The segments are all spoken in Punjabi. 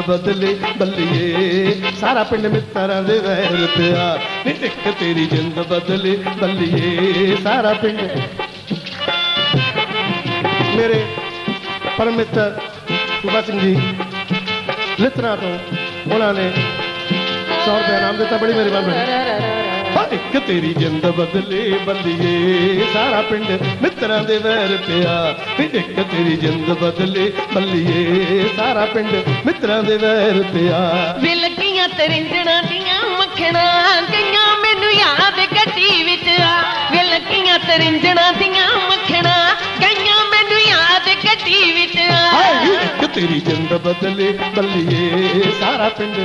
ਬਦਲੇ ਬੱਲੀਏ। ਸਾਰਾ ਪਿੰਡ ਮਿੱਤਰਾਂ ਦੇ ਵੈਰ ਪਿਆਰ ਨੀ ਇੱਕ ਤੇਰੀ ਜਿੰਦ ਬਦਲੇ ਬੱਲੀਏ। ਸਾਰਾ ਪਿੰਡ ਮੇਰੇ ਪਰਮ ਮਿੱਤਰ ਸੁਭਾ ਸਿੰਘ ਜੀ ਲਿਤਨਾ ਤੋਂ ਉਹਨਾਂ ਨੇ 100 ਰੁਪਏ ਨਾਮ ਦਿੱਤਾ। ਬੜੀ ਮਿਹਰਬਾਨੀ। ਹਾਂ ਇੱਕ ਤੇਰੀ ਜਿੰਦ ਬਦਲੇ ਬੱਲੀਏ ਸਾਰਾ ਪਿੰਡ ਮਿੱਤਰਾਂ ਦੇ ਵੈਰ ਪਿਆ। ਵੀ ਇੱਕ ਤੇਰੀ ਜਿੰਦ ਬਦਲੇ ਬੱਲੀਏ ਸਾਰਾ ਪਿੰਡ ਮਿੱਤਰਾਂ ਦੇ ਵੈਰ ਪਿਆ। ਵਿਲਕੀਆਂ ਤਰਿੰਜਣਾ ਦੀਆਂ ਮੱਖਣਾ ਗਈਆਂ ਮੈਨੂੰ ਯਾਦ ਗੱਡੀ ਵਿੱਚ ਆ। ਵਿਲਕੀਆਂ ਤਰਿੰਜਣਾ ਦੀਆਂ ਮੱਖਣਾ ਗਈਆਂ ਮੈਨੂੰ ਯਾਦ ਗੱਡੀ ਵਿੱਚ ਹਾਏ ਆ ਇੱਕ ਤੇਰੀ ਜਿੰਦ ਬਦਲੇ ਬੱਲੀਏ ਸਾਰਾ ਪਿੰਡ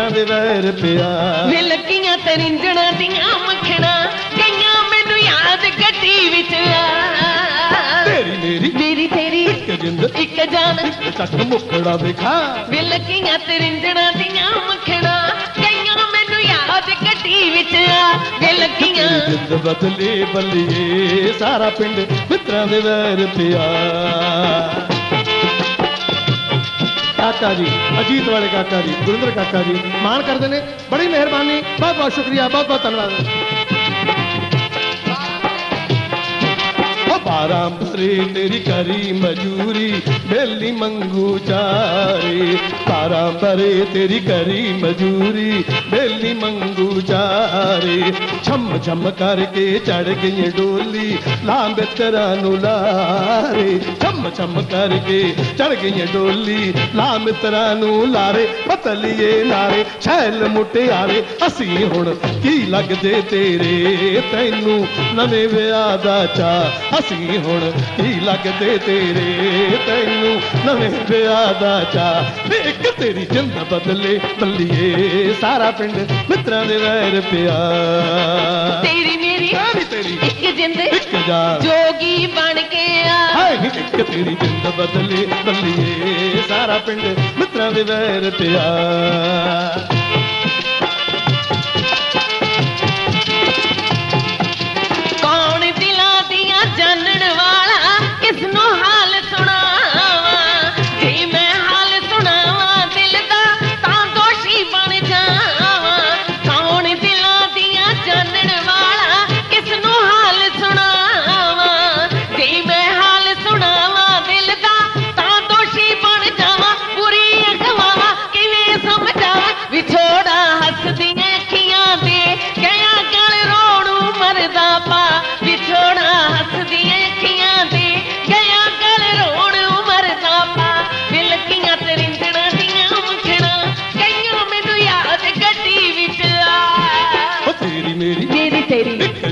ਮਿੱਤਰਾਂ ਦੇ ਵੈਰ ਪਿਆ ਵਿਲਕੀਆਂ ਤਰਿੰਜਣਾ ਦੀਆਂ ਮੱਖਣਾ ਗਈਆਂ ਮੈਨੂੰ ਯਾਦ ਗੱਡੀ ਵਿੱਚ ਆ। ਤੇਰੀ ਮੇਰੀ ਮੇਰੀ ਤੇਰੀ ਇੱਕ ਜਿੰਦ ਇੱਕ ਜਾਨ। ਇੱਕ ਚੱਕ ਮੁਖੜਾ ਵੇਖਾ ਵਿਲਕੀਆਂ ਤਰਿੰਜਣਾ ਦੀਆਂ ਮੱਖਣਾ ਗਈਆਂ ਮੈਨੂੰ ਯਾਦ ਗੱਡੀ ਵਿੱਚ ਆ। ਵਿਲਕੀਆਂ ਤੇਰੀ ਜਿੰਦ ਬਦਲੇ ਬੱਲੀਏ ਸਾਰਾ ਪਿੰਡ ਮਿੱਤਰਾਂ ਦੇ ਵੈਰ ਪਿਆ। ਕਾਕਾ ਜੀ, ਅਜੀਤ ਵਾਲੇ ਕਾਕਾ ਜੀ, ਗੁਰਿੰਦਰ ਕਾਕਾ ਜੀ, ਮਾਣ ਕਰਦੇ ਨੇ, ਬੜੀ ਮਿਹਰਬਾਨੀ ਬਹੁਤ ਬਹੁਤ ਸ਼ੁਕਰੀਆ ਬਹੁਤ ਬਹੁਤ ਧੰਨਵਾਦ। ਉਹ ਬਾਰਾਂ ਭਰੇ ਤੇਰੀ ਕਰੀ ਮਜੂਰੀ ਬੇਲੀ ਮੰਗੂ ਚਾਰੇ। ਬਾਰਾਂ ਭਰੇ ਤੇਰੀ ਕਰੀ ਮਜੂਰੀ ਬੇਲੀ ਮੰਗੂ ਚਾਰੇ। ਛਮ ਛਮ ਕਰਕੇ ਚੜ ਗਈ ਡੋਲੀ ਲਾਂਬੇ ਤੇਰਾ ਨੂੰ ਲਾਰੇ। ਛਮ ਛਮ ਕਰਕੇ ਚੜ ਗਈ ਡੋਲੀ ਲਾਂਬੇ ਤੇਰਾ ਨੂੰ ਲਾਰੇ। ਪਤਲੀਏ ਨਾਰੇ, ਛੈਲ ਮੁਟਿਆਰੇ। ਅਸੀਂ ਹੁਣ ਕੀ ਲੱਗਦੇ ਤੇਰੇ? ਤੈਨੂੰ ਨਵੇਂ ਵਿਆਹ ਦਾ ਚਾ ਅਸੀਂ ਹੁਣ ਕੀ ਲੱਗਦੇ ਤੇਰੇ? ਤੈਨੂੰ ਨਵੇਂ ਵਿਆਹ ਦਾ ਚਾ ਇੱਕ ਤੇਰੀ ਜਿੰਦ ਬਦਲੇ ਬੱਲੀਏ। ਸਾਰਾ ਪਿੰਡ ਮਿੱਤਰਾਂ ਦੇ ਵੈਰ ਪਿਆ। ਤੇਰੀ ਮੇਰੀ ਮੇਰੀ ਤੇਰੀ? ਇੱਕ ਜਿੰਦ ਇੱਕ ਜਾਨ। ਜੋਗੀ ਬਣ ਕੇ ਆ। ਹਾਏ ਇੱਕ ਤੇਰੀ ਜਿੰਦ ਬਦਲੇ ਬੱਲੀਏ। ਸਾਰਾ ਪਿੰਡ ਮਿੱਤਰਾਂ ਦੇ ਵੈਰ ਪਿਆ।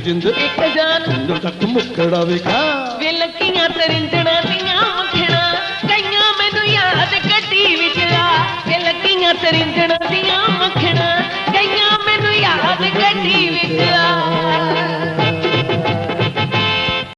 ਤੇਰੀ ਇੱਕ ਜਿੰਦ ਇੱਕ ਜਾਨ ਜਿੰਦ